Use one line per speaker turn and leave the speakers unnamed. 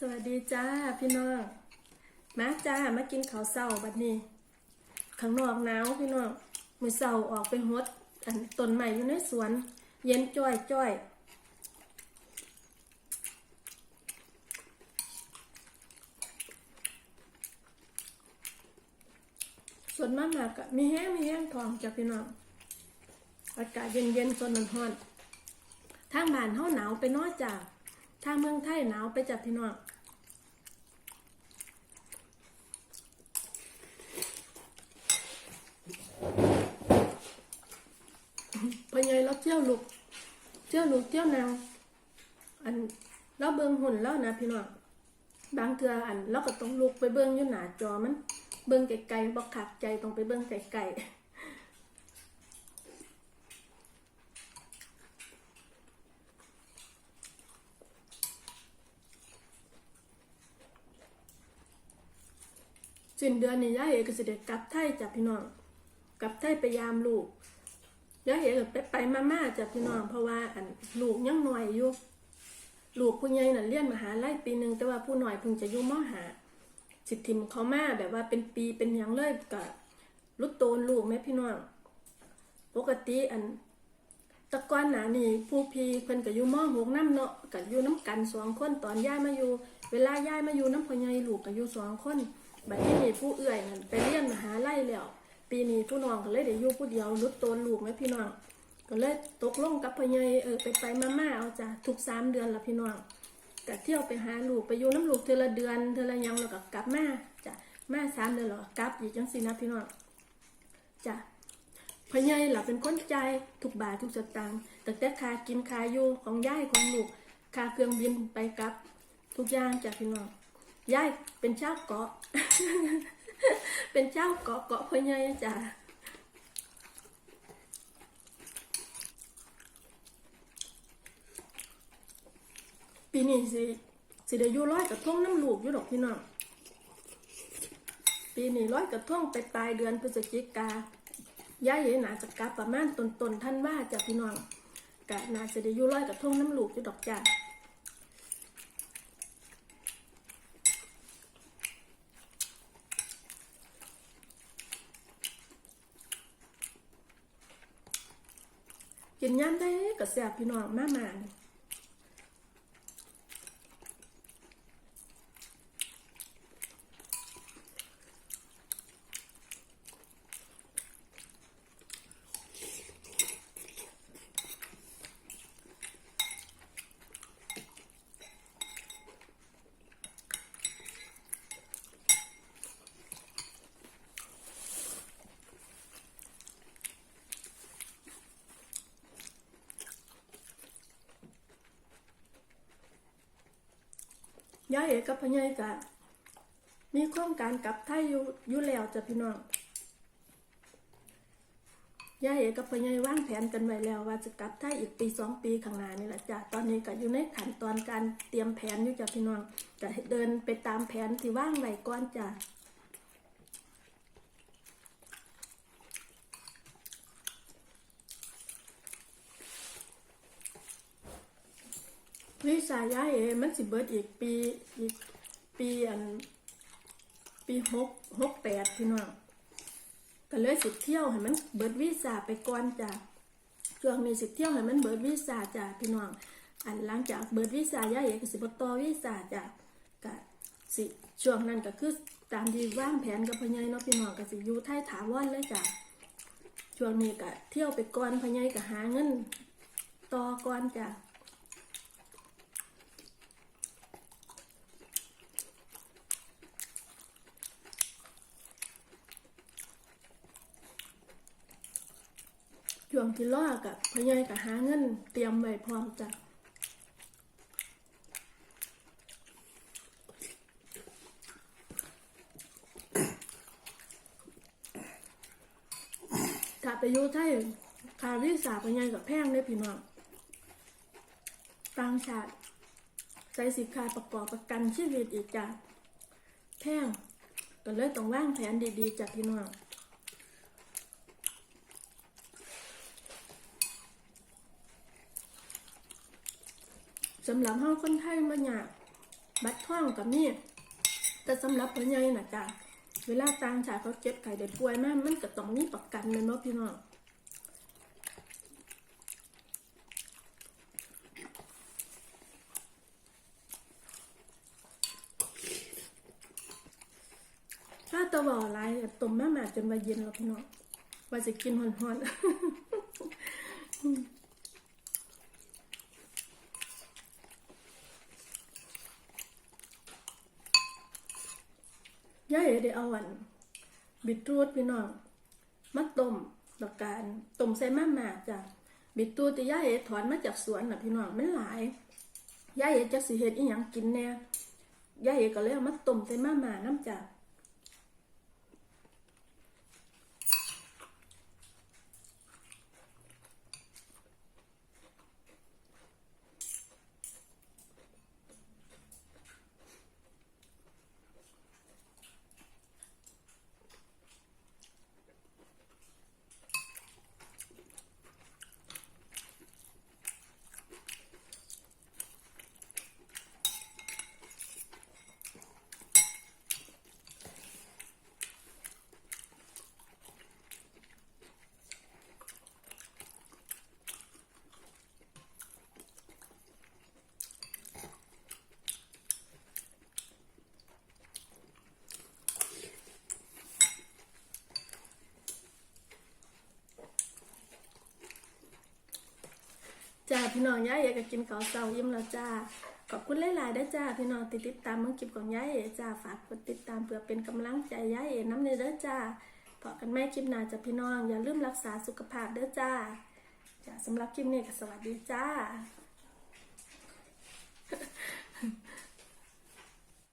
สวัสดีจ้าพี่น้องมาจ้ามากินข้าวเช้าบัดนี้ ข้างนอกหนาวพี่น้องมือเช้าออกไปหดอันต้นใหม่อยู่ในสวน เย็นจ้อยจ้อยส่วนมากๆก็มีแห้งมีแห้งทองจ้ะพี่น้อง อากาศเย็นๆส่วนมันร้อนทางบ้านเฮาหนาวไปน้อยจ้า ทาเมืองไทยหนาวไปจ้ะพี่นองพอใหญ่เราเที่ยวลูกเที่ยวลูกเที่ยวนางอันเราเบิ่งหุ่นแล้วนะพี่น้องบางเทืออันเราก็ต้องลุกไปเบิ่งอยู่หน้าจอมัน เบิ่งไกลๆบ่ขับใจต้องไปเบิ่งไกลๆ สิ้นเดือนนี้ย่ายเอกก็สิได้กลับไทยจ้ะพี่น้องกลับไทยไปยามลูกย่ายเห็ไปไปมาม่าจ้ะพี่น้อง เพราะว่าอันลูกยังหน่อยอยู่ลูกผู้ใหญ่น่ะเรียนมหาลัยปีหนึ่งแต่ว่าผู้หน่อยเพิ่งจะอยู่มหาสิทธิมเขามาแบบว่าเป็นปีเป็นยังเลยกับรุดโตนลูกแม่พี่น้องปกติอันตะก้อนหนานี่ผู้พีเพิ่นก็อยู่มอหกน้ำเนาะก็อยู่น้ำกันสองคนตอนย้ายมาอยู่ เวลาย้ายมาอยู่น้ำพ่อใหญ่ลูกก็อยู่สองคน บัดนี้นี่ผู้เอื่อยนั่นไปเรียนมหาลัยแล้ว ปีนี้ผู้น้องก็เลยได้อยู่ผู้เดียวรุดโตนลูกไหมพี่น้องก็เลยตกลงกับพ่อใหญ่เออไปไปมาม่าเอาจ้ะทุกสามเดือนละพี่น้องก็เที่ยวไปหาลูกไปอยู่น้ำลูกเทอละเดือนเทอละยังแล้วก็กลับมาจ้ะมาสามเดือนแล้วก็กลับอีกจังสินะพี่น้องจ้ะพ่อใหญ่ล่ะเป็นคนใจทุกบาททุกสตางค์แต่แต่คากินคาอยู่ของย่ายของลูกคาเครื่องบินไปกลับทุกอย่างจ้ะพี่น้อง ยายเป็นชาเกาะ เป็นเจ้าเกาะเกาะพ่อใหญ่จ้ะปีนี้สิสิได้อยู่ร้อยกระทงน้ำลูกอยู่ดอกพี่น้องปีนี้ร้อยกระทงไปปลายเดือนพฤศจิกาย่าเยหนาจะกลับประมาณตนต้นๆท่านว่าจ้ะพี่น้องกะนาสิได้อยู่ร้อยกระทงน้ำลูกอยู่ดอกจ้ะ กินย่ำได้กับแซ่บพี่น้องมากมา ยย่าเอกกับพญายกะมีโครงการกลับไทยอยู่อยู่แล้วจ้ะพี่น้องย่าเอกกับพญายว่างแผนกันไว้แล้วว่าจะกลับไทยอีกปีสองปีข้างหน้านี่แหละจ้ะตอนนี้ก็อยู่ในขั้นตอนการเตรียมแผนอยู่จ้ะพี่น้องก็เดินไปตามแผนที่ว่างไว้ก่อนจ้ะ วิสาย่ายเอมันสิเบิดอีกปีอีกปีอัน ปีหกหกแปดพี่น้องก็เลยสิเที่ยวให้มันเบิดวีซ่าไปก่อนจ้ะช่วงนี้สิเที่ยวให้มันเบิดวีซ่าจ้ะพี่น้องอันหลังจากเบิดวีซ่าย่ายเอกก็สิบต่อวีซ่าจ้ะก็สิช่วงนั้นก็คือตามที่วางแผนกับพญายเนาะพี่น้องก็สิอยู่ไทยถาวรเลยจ้ะช่วงนี้ก็เที่ยวไปก่อนพญายก็หาเงินต่อก่อนจ้ะ ช่วงที่รอกับพ่อใหญ่ก็หาเงิน เตรียมไว้พร้อมจ้ะถ้าไปยู่ไทยคาวิสาพ่อใหญ่กับแพงเลยพี่น้องต่างชาติใส่สิคาประกอบประกันชีวิตอีกจ้ะแพงก็เลยต้องวางแผนดีๆจ้ะพี่น้อง สำหรับเฮาคนไทยมันยากบัตรท่องกับนี่แต่สำหรับพ่อใหญ่น่ะจ้ะเวลาต่างชาติเขาเจ็บไข้ได้ป่วยมามันก็ต้องมีประกันเลยเนาะพี่น้องถ้าตะวอไรต้มแม่หมาจนว่าเย็นแล้วพี่น้องว่าจะกินหอนๆ ย่าเอ๋ได้เอาอันบิดรูดพี่น้องมาต้มดอกการต้มใส่มาหมาจ้ะบิดตูดจะย่าเอ๋ถอนมาจากสวนน่ะพี่น้องมันหลายย่าเอ๋จะสิเห็ดอีหยังกินแน่ย่าเอ๋ก็เลยเอามาต้มใส่มาหมาน้ำจ้ะ้าพี่น้องย้ายอยากกินข้าวเสายิ้มแล้วจ้าขอบคุณหลายๆด้จ้าพี่น้องติดติดตามมังกิบของย้ายเอ๋จ้าฝากกดติดตามเพื่อเป็นกำลังใจย้ายเอ๋น้ำเนเด้อจ้าพอกันแม่คลิปหน้าจะพี่น้องอย่าลืมรักษาสุขภาพเด้อจ้าจ้าสำหรับคลิปนี้ก็สวัสดีจ้า